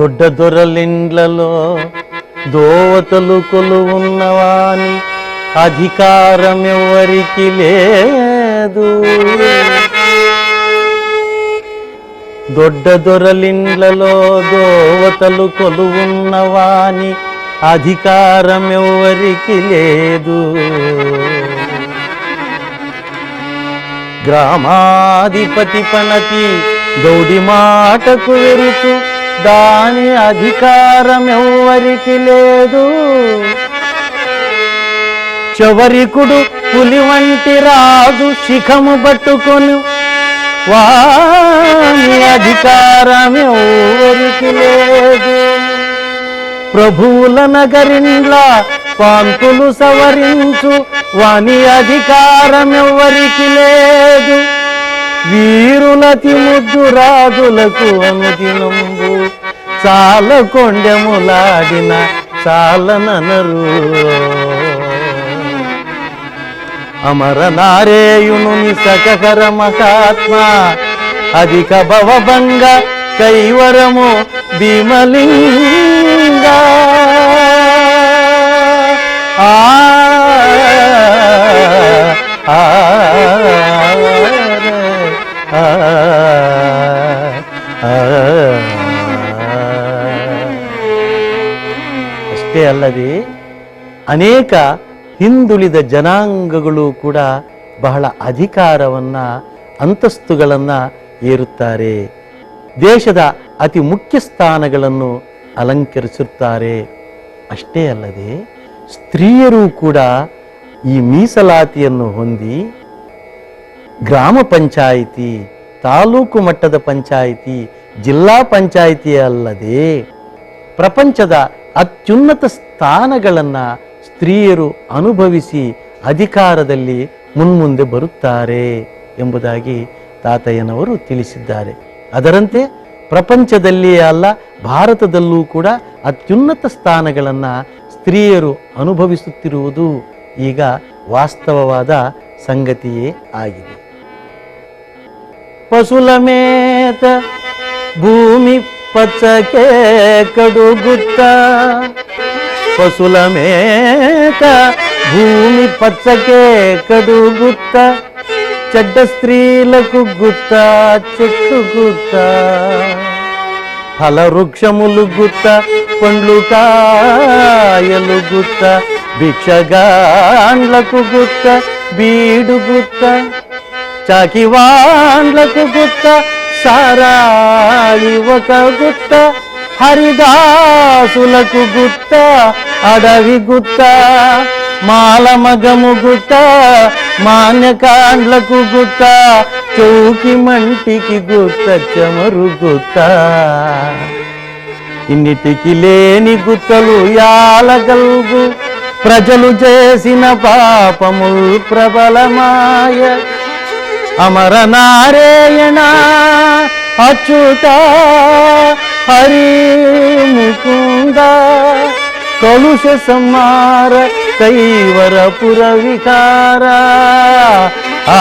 దొడ్డ దొరలిండ్లలో దోవతలు కొలువున్నవాని అధికారం ఎవరికి లేదు. దొడ్డ దొరలిండ్లలో దోవతలు కొలువున్నవాని అధికారం ఎవరికి లేదు. గ్రామాధిపతి పనతి గౌడి మాటకు వెరుతూ దాని అధికారం ఎవ్వరికి లేదు చవరికుడు పులి వంటి రాజు శిఖము పట్టుకొని. వాని అధికారం ఎవరికి లేదు. ప్రభువుల నగరిండ్ల పాంతులు సవరించు. వాని అధికారం ఎవ్వరికి లేదు. వీరులతి ముద్దు రాజులకు అనుదినంబు. చాల కొండెములాడిన చాలననరు అమర నారేయును సకకర మహాత్మ అధిక భవభంగ కైవరము భీమలింగ. ఆ, ఆ, ಅಷ್ಟೇ ಅಲ್ಲದೆ ಅನೇಕ ಹಿಂದುಳಿದ ಜನಾಂಗಗಳು ಕೂಡ ಬಹಳ ಅಧಿಕಾರವನ್ನ, ಅಂತಸ್ತುಗಳನ್ನ ಏರುತ್ತಾರೆ. ದೇಶದ ಅತಿ ಮುಖ್ಯ ಸ್ಥಾನಗಳನ್ನು ಅಲಂಕರಿಸುತ್ತಾರೆ ಅಷ್ಟೇ ಅಲ್ಲದೆ ಸ್ತ್ರೀಯರು ಕೂಡ ಈ ಮೀಸಲಾತಿಯನ್ನು ಹೊಂದಿ ಗ್ರಾಮ ಪಂಚಾಯಿತಿ, ತಾಲೂಕು ಮಟ್ಟದ ಪಂಚಾಯಿತಿ, ಜಿಲ್ಲಾ ಪಂಚಾಯಿತಿ ಅಲ್ಲದೆ ಪ್ರಪಂಚದ ಅತ್ಯುನ್ನತ ಸ್ಥಾನಗಳನ್ನು ಸ್ತ್ರೀಯರು ಅನುಭವಿಸಿ ಅಧಿಕಾರದಲ್ಲಿ ಮುನ್ಮುಂದೆ ಬರುತ್ತಾರೆ ಎಂಬುದಾಗಿ ತಾತಯ್ಯನವರು ತಿಳಿಸಿದ್ದಾರೆ. ಅದರಂತೆ ಪ್ರಪಂಚದಲ್ಲಿಯೇ ಅಲ್ಲ, ಭಾರತದಲ್ಲೂ ಕೂಡ ಅತ್ಯುನ್ನತ ಸ್ಥಾನಗಳನ್ನು ಸ್ತ್ರೀಯರು ಅನುಭವಿಸುತ್ತಿರುವುದು ಈಗ ವಾಸ್ತವವಾದ ಸಂಗತಿಯೇ ಆಗಿದೆ. పశుల మేత భూమి పచ్చకే కడుగుత్త పశుల మేత భూమి పచ్చకే కడుగుత్త చెడ్డ స్త్రీలకు గుత్త చెట్టు గుత్త. ఫల వృక్షములు గుత్త పండ్లు కాయలు గుత్త. భిక్షగాండ్లకు గుత్త బీడు గుత్త. చాకివాండ్లకు గుత్త సారాయి ఒక గుత్త హరిదాసులకు గుత్త అడవి గుత్త మాలమగము గుత్త మాన్యకాండ్లకు గుత్త చౌకి మంటికి గుత్త చమరు గుత్త. ఇన్నిటికి లేని గుత్తలు యాలగల్గు ప్రజలు చేసిన పాపముల్ ప్రబలమాయ. అమర నారాయణ అచ్యుత హరి ముకుంద కలుష సంహార కైవరపుర వికార ఆ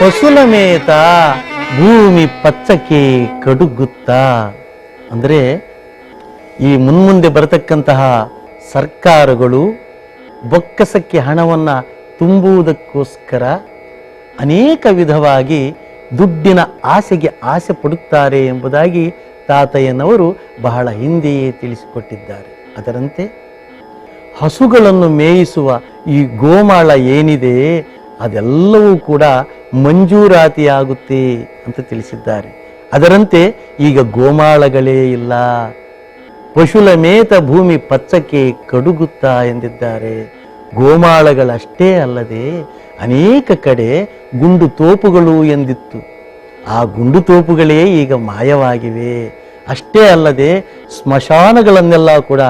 పశుల మేత ಭೂಮಿ ಪಚ್ಚಕ್ಕೆ ಕಡುಗುತ್ತ. ಅಂದರೆ ಈ ಮುನ್ಮುಂದೆ ಬರತಕ್ಕಂತಹ ಸರ್ಕಾರಗಳು ಬೊಕ್ಕಸಕ್ಕೆ ಹಣವನ್ನು ತುಂಬುವುದಕ್ಕೋಸ್ಕರ ಅನೇಕ ವಿಧವಾಗಿ ದುಡ್ಡಿನ ಆಸೆಗೆ ಆಸೆ ಪಡುತ್ತಾರೆ ಎಂಬುದಾಗಿ ತಾತಯ್ಯನವರು ಬಹಳ ಹಿಂದೆಯೇ ತಿಳಿಸಿಕೊಟ್ಟಿದ್ದಾರೆ. ಅದರಂತೆ ಹಸುಗಳನ್ನು ಮೇಯಿಸುವ ಈ ಗೋಮಾಳ ಏನಿದೆ? ಅದೆಲ್ಲವೂ ಕೂಡ ಮಂಜೂರಾತಿಯಾಗುತ್ತೆ ಅಂತ ತಿಳಿಸಿದ್ದಾರೆ. ಅದರಂತೆ ಈಗ ಗೋಮಾಳಗಳೇ ಇಲ್ಲ. ಪಶುಲ ಮೇತ ಭೂಮಿ ಪಚ್ಚಕ್ಕೆ ಕಡುಗುತ್ತಾ ಎಂದಿದ್ದಾರೆ. ಗೋಮಾಳಗಳಷ್ಟೇ ಅಲ್ಲದೆ ಅನೇಕ ಕಡೆ ಗುಂಡು ತೋಪುಗಳು ಎಂದಿತ್ತು. ಆ ಗುಂಡು ತೋಪುಗಳೇ ಈಗ ಮಾಯವಾಗಿವೆ. ಅಷ್ಟೇ ಅಲ್ಲದೆ ಸ್ಮಶಾನಗಳನ್ನೆಲ್ಲ ಕೂಡ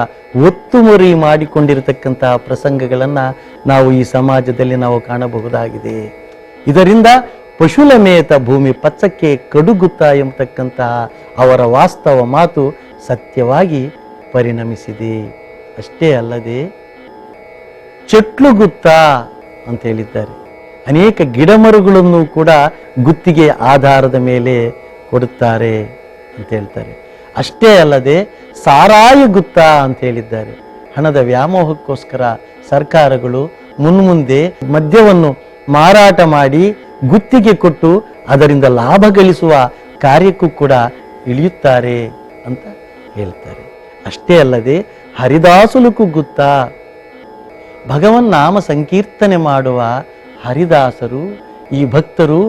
ಒತ್ತುಮುರಿ ಮಾಡಿಕೊಂಡಿರತಕ್ಕಂತಹ ಪ್ರಸಂಗಗಳನ್ನು ನಾವು ಈ ಸಮಾಜದಲ್ಲಿ ನಾವು ಕಾಣಬಹುದಾಗಿದೆ. ಇದರಿಂದ ಪಶುಲಮೇತ ಭೂಮಿ ಪಚ್ಚಕ್ಕೆ ಕಡುಗುತ್ತಾ ಎಂಬತಕ್ಕಂತಹ ಅವರ ವಾಸ್ತವ ಮಾತು ಸತ್ಯವಾಗಿ ಪರಿಣಮಿಸಿದೆ. ಅಷ್ಟೇ ಅಲ್ಲದೆ ಚಟ್ಲುಗುತ್ತ ಅಂತ ಹೇಳಿದ್ದಾರೆ. ಅನೇಕ ಗಿಡಮರಗಳನ್ನು ಕೂಡ ಗುತ್ತಿಗೆ ಆಧಾರದ ಮೇಲೆ ಕೊಡುತ್ತಾರೆ ಅಂತ ಹೇಳ್ತಾರೆ. ಅಷ್ಟೇ ಅಲ್ಲದೆ ಸಾರಾಯಿ ಗುತ್ತಾ ಅಂತ ಹೇಳಿದ್ದಾರೆ. ಹಣದ ವ್ಯಾಮೋಹಕ್ಕೋಸ್ಕರ ಸರ್ಕಾರಗಳು ಮುನ್ಮುಂದೆ ಮದ್ಯವನ್ನು ಮಾರಾಟ ಮಾಡಿ ಗುತ್ತಿಗೆ ಕೊಟ್ಟು ಅದರಿಂದ ಲಾಭ ಗಳಿಸುವ ಕಾರ್ಯಕ್ಕೂ ಕೂಡ ಇಳಿಯುತ್ತಾರೆ ಅಂತ ಹೇಳ್ತಾರೆ. ಅಷ್ಟೇ ಅಲ್ಲದೆ ಹರಿದಾಸುಲುಕು ಗುತ್ತಾ ಭಗವನ್ ನಾಮ ಸಂಕೀರ್ತನೆ ಮಾಡುವ ಹರಿದಾಸರು, ಈ ಭಕ್ತರು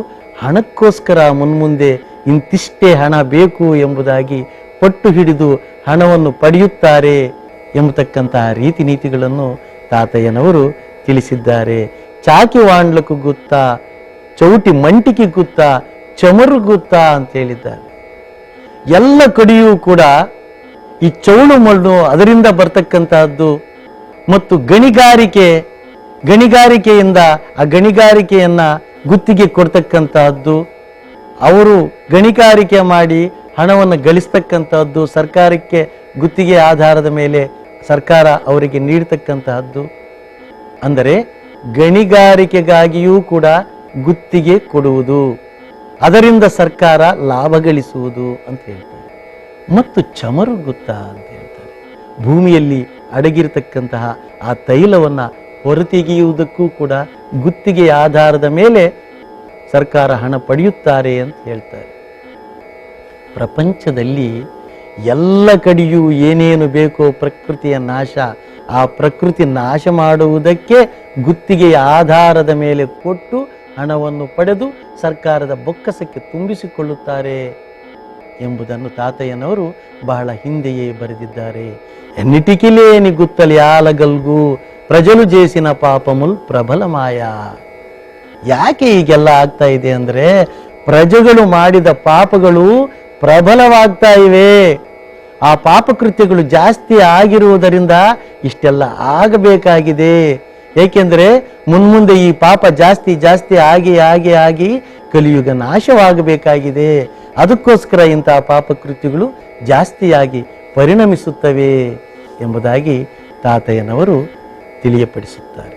ಹಣಕ್ಕೋಸ್ಕರ ಮುನ್ಮುಂದೆ ಇಂತಿಷ್ಟೇ ಹಣ ಬೇಕು ಎಂಬುದಾಗಿ ಪಟ್ಟು ಹಿಡಿದು ಹಣವನ್ನು ಪಡೆಯುತ್ತಾರೆ ಎಂಬತಕ್ಕಂತಹ ರೀತಿ ನೀತಿಗಳನ್ನು ತಾತಯ್ಯನವರು ತಿಳಿಸಿದ್ದಾರೆ. ಚಾಕಿ ವಾಂಡ್ಲಕ್ಕೂ ಗುತ್ತಾ ಚೌಟಿ ಮಂಟಿಕೆ ಗುತ್ತ ಚಮರು ಗುತ್ತಾ ಅಂತ ಹೇಳಿದ್ದಾರೆ. ಎಲ್ಲ ಕಡೆಯೂ ಕೂಡ ಈ ಚೌಳು ಮಣ್ಣು ಅದರಿಂದ ಬರ್ತಕ್ಕಂತಹದ್ದು ಮತ್ತು ಗಣಿಗಾರಿಕೆ, ಗಣಿಗಾರಿಕೆಯಿಂದ ಆ ಗಣಿಗಾರಿಕೆಯನ್ನ ಗುತ್ತಿಗೆ ಕೊಡ್ತಕ್ಕಂತಹದ್ದು. ಅವರು ಗಣಿಗಾರಿಕೆ ಮಾಡಿ ಹಣವನ್ನು ಗಳಿಸ್ತಕ್ಕಂತಹದ್ದು ಸರ್ಕಾರಕ್ಕೆ ಗುತ್ತಿಗೆ ಆಧಾರದ ಮೇಲೆ ಸರ್ಕಾರ ಅವರಿಗೆ ನೀಡತಕ್ಕಂತಹದ್ದು. ಅಂದರೆ ಗಣಿಗಾರಿಕೆಗಾಗಿಯೂ ಕೂಡ ಗುತ್ತಿಗೆ ಕೊಡುವುದು. ಅದರಿಂದ ಸರ್ಕಾರ ಲಾಭ ಗಳಿಸುವುದು ಅಂತ ಹೇಳ್ತಾರೆ. ಮತ್ತು ಚಮರು ಗುತ್ತ ಅಂತ ಹೇಳ್ತಾರೆ. ಭೂಮಿಯಲ್ಲಿ ಅಡಗಿರತಕ್ಕಂತಹ ಆ ತೈಲವನ್ನು ಹೊರತೆಗೆಯುವುದಕ್ಕೂ ಕೂಡ ಗುತ್ತಿಗೆ ಆಧಾರದ ಮೇಲೆ ಸರ್ಕಾರ ಹಣ ಪಡೆಯುತ್ತಾರೆ ಅಂತ ಹೇಳ್ತಾರೆ. ಪ್ರಪಂಚದಲ್ಲಿ ಎಲ್ಲ ಕಡೆಯೂ ಏನೇನು ಬೇಕೋ ಪ್ರಕೃತಿಯ ನಾಶ, ಆ ಪ್ರಕೃತಿ ನಾಶ ಮಾಡುವುದಕ್ಕೆ ಗುತ್ತಿಗೆಯ ಆಧಾರದ ಮೇಲೆ ಕೊಟ್ಟು ಹಣವನ್ನು ಪಡೆದು ಸರ್ಕಾರದ ಬೊಕ್ಕಸಕ್ಕೆ ತುಂಬಿಸಿಕೊಳ್ಳುತ್ತಾರೆ ಎಂಬುದನ್ನು ತಾತಯ್ಯನವರು ಬಹಳ ಹಿಂದೆಯೇ ಬರೆದಿದ್ದಾರೆ. ನಿಟಿಕಿಲೇನಿ ಗುತ್ತಲಿ ಆಲಗಲ್ಗೂ, ಪ್ರಜಲು ಜೇಸಿನ ಪಾಪಮುಲ್ ಪ್ರಬಲ ಮಾಯ. ಯಾಕೆ ಈಗೆಲ್ಲ ಆಗ್ತಾ ಇದೆ ಅಂದರೆ ಪ್ರಜೆಗಳು ಮಾಡಿದ ಪಾಪಗಳು ಪ್ರಬಲವಾಗ್ತಾ ಇವೆ. ಆ ಪಾಪಕೃತ್ಯಗಳು ಜಾಸ್ತಿ ಆಗಿರುವುದರಿಂದ ಇಷ್ಟೆಲ್ಲ ಆಗಬೇಕಾಗಿದೆ. ಏಕೆಂದರೆ ಮುನ್ಮುಂದೆ ಈ ಪಾಪ ಜಾಸ್ತಿ ಜಾಸ್ತಿ ಆಗಿ ಆಗಿ ಆಗಿ ಕಲಿಯುಗ ನಾಶವಾಗಬೇಕಾಗಿದೆ. ಅದಕ್ಕೋಸ್ಕರ ಇಂತಹ ಪಾಪಕೃತ್ಯಗಳು ಜಾಸ್ತಿಯಾಗಿ ಪರಿಣಮಿಸುತ್ತವೆ ಎಂಬುದಾಗಿ ತಾತಯ್ಯನವರು ತಿಳಿಯಪಡಿಸುತ್ತಾರೆ.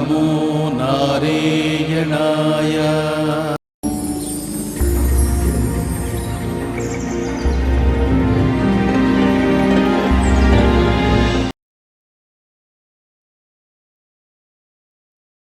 amor.